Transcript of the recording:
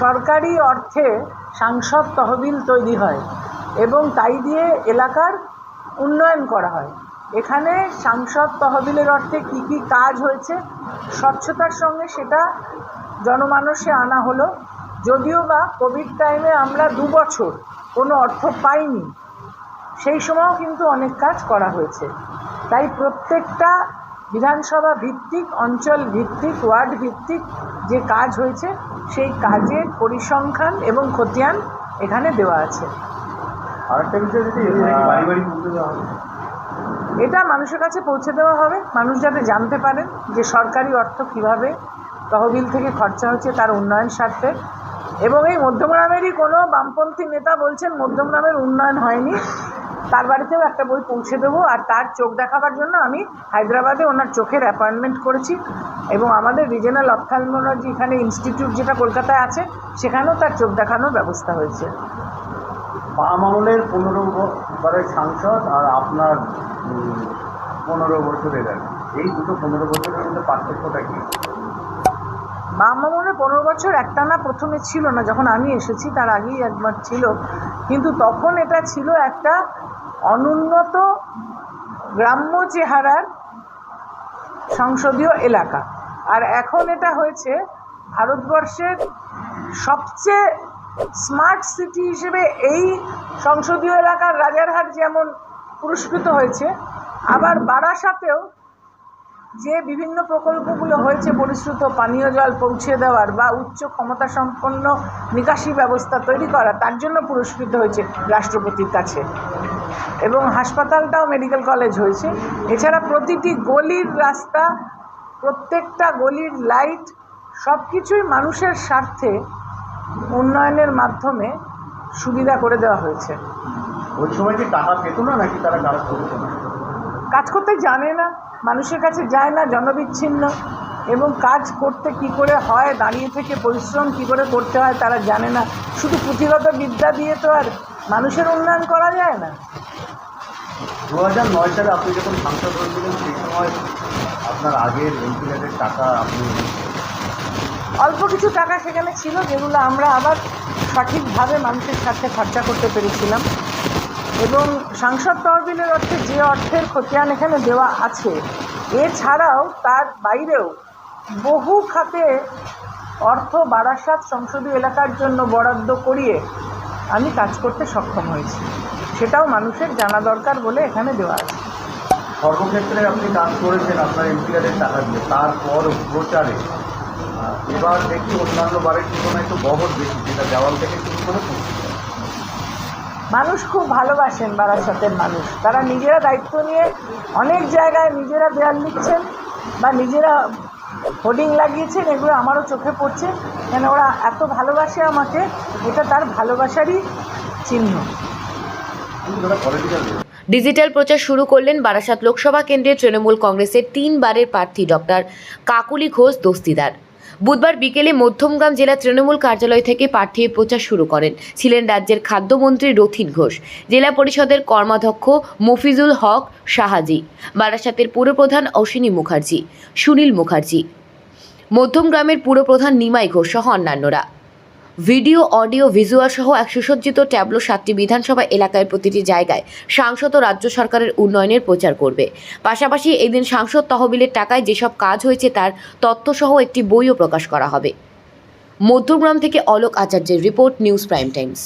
সরকারি অর্থে সাংসদ তহবিল তৈরি হয় এবং তাই দিয়ে এলাকার উন্নয়ন করা হয়। এখানে সাংসদ তহবিলের অর্থে কী কী কাজ হয়েছে, স্বচ্ছতার সঙ্গে সেটা জনমানসে আনা হলো। যদিও বা কোভিড টাইমে আমরা দু বছর কোনো অর্থ পাইনি, সেই সময়ও কিন্তু অনেক কাজ করা হয়েছে। তাই প্রত্যেকটা বিধানসভা ভিত্তিক অঞ্চল ভিত্তিক ওয়ার্ড ভিত্তিক যে কাজ হয়েছে সেই কাজের পরিসংখ্যান এবং খতিয়ান এখানে দেওয়া আছে। এটা মানুষের কাছে পৌঁছে দেওয়া হবে। মানুষ যাতে জানতে পারেন যে সরকারি অর্থ কীভাবে তহবিল থেকে খরচা হচ্ছে তার উন্নয়ন স্বার্থে। এবং এই মধ্যমগ্রামেরই কোনো বামপন্থী নেতা বলছেন মধ্যমগ্রামের উন্নয়ন হয়নি। তার বাড়িতেও একটা বই পৌঁছে দেবো, আর তার চোখ দেখাবার জন্য আমি হায়দ্রাবাদে ওনার চোখের অ্যাপয়েন্টমেন্ট করেছি। এবং আমাদের রিজনাল অপথ্যালমোলজি এখানে ইনস্টিটিউট যেটা কলকাতায় আছে, সেখানেও তার চোখ দেখানোর ব্যবস্থা হয়েছে। বাম আমলের পনেরো বারের সাংসদ আর আপনার পনেরো বছরের। এই দুটো পনেরো বছরের মধ্যে পার্থক্যটা কি? মামনে পনেরো বছর একটানা প্রথমে ছিল না, যখন আমি এসেছি তার আগেই একবার ছিল। কিন্তু তখন এটা ছিল একটা অনুন্নত গ্রাম্য চেহারার সংসদীয় এলাকা। আর এখন এটা হয়েছে ভারতবর্ষের সবচেয়ে স্মার্ট সিটি হিসেবে এই সংসদীয় এলাকার রাজারহাট যেমন পুরস্কৃত হয়েছে, আবার বারাসাতেও যে বিভিন্ন প্রকল্পগুলো হয়েছে পরিশ্রুত পানীয় জল পৌঁছে দেওয়ার বা উচ্চ ক্ষমতা সম্পন্ন নিকাশি ব্যবস্থা তৈরি করা তার জন্য পুরস্কৃত হয়েছে রাষ্ট্রপতির কাছে। এবং হাসপাতালটাও মেডিকেল কলেজ হয়েছে। এছাড়া প্রতিটি গলির রাস্তা প্রত্যেকটা গলির লাইট সব কিছুই মানুষের স্বার্থে উন্নয়নের মাধ্যমে সুবিধা করে দেওয়া হয়েছে। ওই সময় কি টাকা পেত না নাকি তারা কাজ করতো? না কাজ করতে জানে না। মানুষের কাছে যায় না জনবিচ্ছিন্ন। এবং কাজ করতে কি করে হয় দাঁড়িয়ে থেকে পরিশ্রম কি করে করতে হয় তারা জানে না। শুধু পুঁথিগত বিদ্যা দিয়ে তো আর মানুষের উন্নয়ন করা যায় না। দু হাজার নয় সালে আপনি যখন সাংসদ হয়েছিলেন সেই সময় আপনার আগের এমপিএলের টাকা আপনি অল্প কিছু টাকা সেখানে ছিল যেগুলো আমরা আবার সঠিকভাবে মানুষের সাথে খরচা করতে পেরেছিলাম। এবং সাংসদ তহবিলের অর্থে যে অর্থের খতিয়ান এখানে দেওয়া আছে, এছাড়াও তার বাইরেও বহু খাতে অর্থ বারাসাত সংসদীয় এলাকার জন্য বরাদ্দ করিয়ে আমি কাজ করতে সক্ষম হয়েছি। সেটাও মানুষের জানা দরকার বলে এখানে দেওয়া আছে। সর্বক্ষেত্রে আপনি কাজ করেছেন আপনার এমপিএলের টাকা দিয়ে। তারপর প্রচারে এবার দেখি অন্যান্য বারের তুলনায় একটু বহর বেশি, যেটা দেওয়াল থেকে শুরু করে। মানুষ খুব ভালোবাসেন বারাসাতের মানুষ। তারা নিজেরা দায়িত্ব নিয়ে অনেক জায়গায় নিজেরা দেয়াল লিখছেন বা নিজেরা হোর্ডিং লাগিয়েছেন, এগুলো আমারও চোখে পড়ছে। কেন ওরা এত ভালোবাসে আমাকে, এটা তার ভালোবাসারই চিহ্ন। ডিজিটাল প্রচার শুরু করলেন বারাসাত লোকসভা কেন্দ্রের তৃণমূল কংগ্রেসের তিনবারের প্রার্থী ডক্টর কাকুলি ঘোষ দস্তিদার। বুধবার বিকেলে মধ্যমগ্রাম জেলা তৃণমূল কার্যালয় থেকে প্রার্থী প্রচার শুরু করেন। ছিলেন রাজ্যের খাদ্যমন্ত্রী রথিন ঘোষ, জেলা পরিষদের কর্মাধ্যক্ষ মফিজুল হক শাহাজি বারাসাতের পুরপ্রধান অশ্বিনী মুখার্জি, সুনীল মুখার্জি। মধ্যমগ্রামের পুরপ্রধান নিমাই ঘোষ সহ অন্যান্যরা। ভিডিও, অডিও, ভিজুয়াল সহ এক সুসজ্জিত ট্যাবলো সাতটি বিধানসভা এলাকায় প্রতিটি জায়গায় সাংসদ ও রাজ্য সরকারের উন্নয়নের প্রচার করবে। পাশাপাশি এদিন সাংসদ তহবিলের টাকায় যেসব কাজ হয়েছে তার তথ্যসহ একটি বইও প্রকাশ করা হবে। মধ্যগ্রাম থেকে অলোক আচার্যের রিপোর্ট, নিউজ প্রাইম টাইমস।